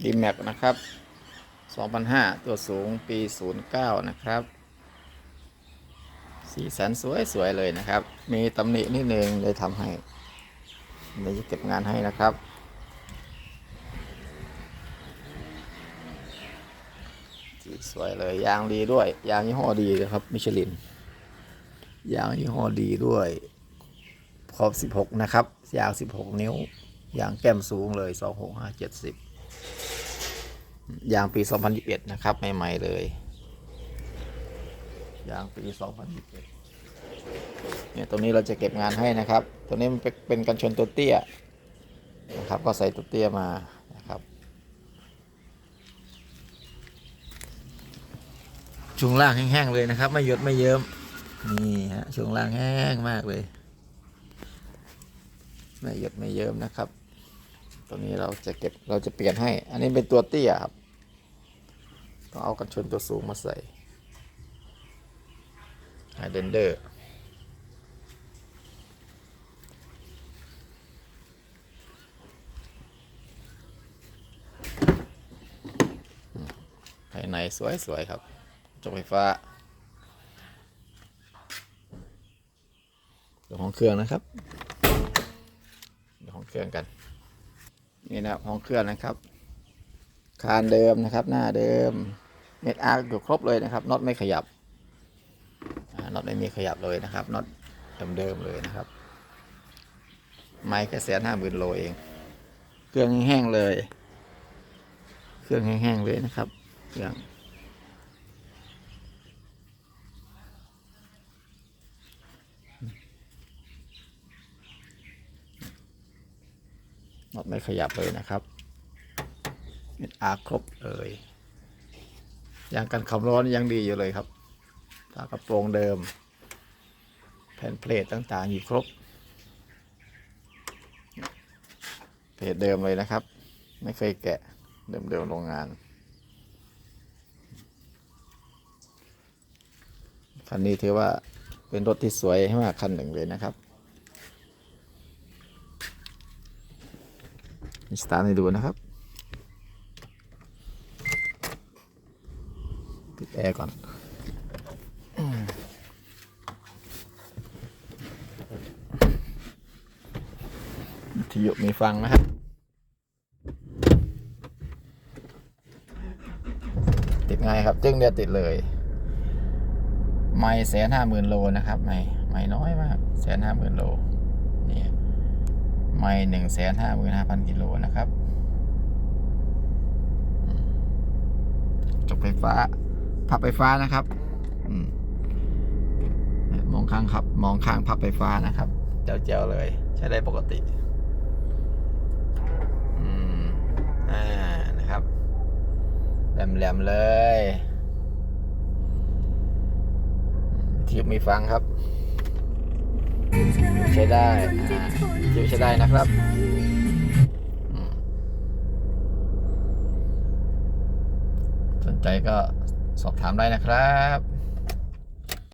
ดีแม็กนะครับ2005 ตัวสูงปี 09 นะครับ สีสันสวยสวย ๆ เลยนะครับ มีตำหนินิดนึงเลยทำให้เดี๋ยวจะเก็บงานให้นะครับสสวยเลย ยางดีด้วย ยางยี่ห้อดีนะครับ มิชลิน ยางยี่ห้อดีด้วยขอบ 16 นะครับ ยาง 16 นิ้ว ยางแก้มสูงเลย 265 70 ยางปี 2021 นะครับ ใหม่ ๆ เลย ยางปี 2021 เนี่ยตรงนี้เราจะเก็บงานให้นะครับ ตัวนี้มันเป็นเป็นกันชนตัวเตี้ยนะครับ ก็ใส่ตัวเตี้ยมานะครับ ช่วงล่างแห้งๆเลยนะครับ ไม่หยดไม่เยิ้ม นี่ฮะช่วงล่างแห้งมากเลย ไม่หยดไม่เยิ้มนะครับ ตัวนี้เราจะเก็บเราจะเปลี่ยนให้ อันนี้เป็นตัวเตี้ยครับต้องเอากันชนตัวสูงมาใส่ไฮเดนเดอร์ภายในสวยๆครับจกไฟฟ้าเดี๋ยวของเครื่องนะครับเดี๋ยวของเครื่องกัน นี่นะครับของเครื่องนะครับ คานเดิมนะครับ หน้าเดิมเม็ดอาร์อยู่ครบเลยนะครับน็อตไม่ขยับน็อตไม่มีขยับเลยนะครับน็อตเดิมๆเลยนะครับ ไม้แค่แสนห้าหมื่นโลเอง เครื่องแห้งๆเลย เครื่องแห้งๆเลยนะครับ เครื่อง น็อตไม่ขยับเลยนะครับเม็ดอาร์ครบเลยยางกันความร้อนยังดีอยู่เลยครับฝากระโปรงเดิม แผ่นเพลทต่างๆอยู่ครบ เพลทเดิมเลยนะครับ ไม่เคยแกะเดิมๆโรงงานคันนี้ถือว่าเป็นรถที่สวยมากคันหนึ่งเลยนะครับ สตาร์ทให้ดูนะครับปิดแอร์ก่อนอืมวิทยุมีฟังนะครับติดง่ายครับ จึงเดียวติดเลย ไม่แสนห้าหมื่นโลนะครับ ไม่ไม่น้อยมากแสนห้าหมื่นโล ไม่หนึ่งแสนห้าหมื่นห้าพันกิโลนะครับจบไฟฟ้า พับไฟฟ้านะครับอมมองข้างขับ มองข้างพับไฟฟ้านะครับ เจ้าๆเลย ใช้ได้ปกติอืมอ่านะครับแหลมๆเลยทิวมีฟังครับ ใช้ได้อ่าทิวใช้ได้นะครับสนใจก็สอบถามได้นะครับ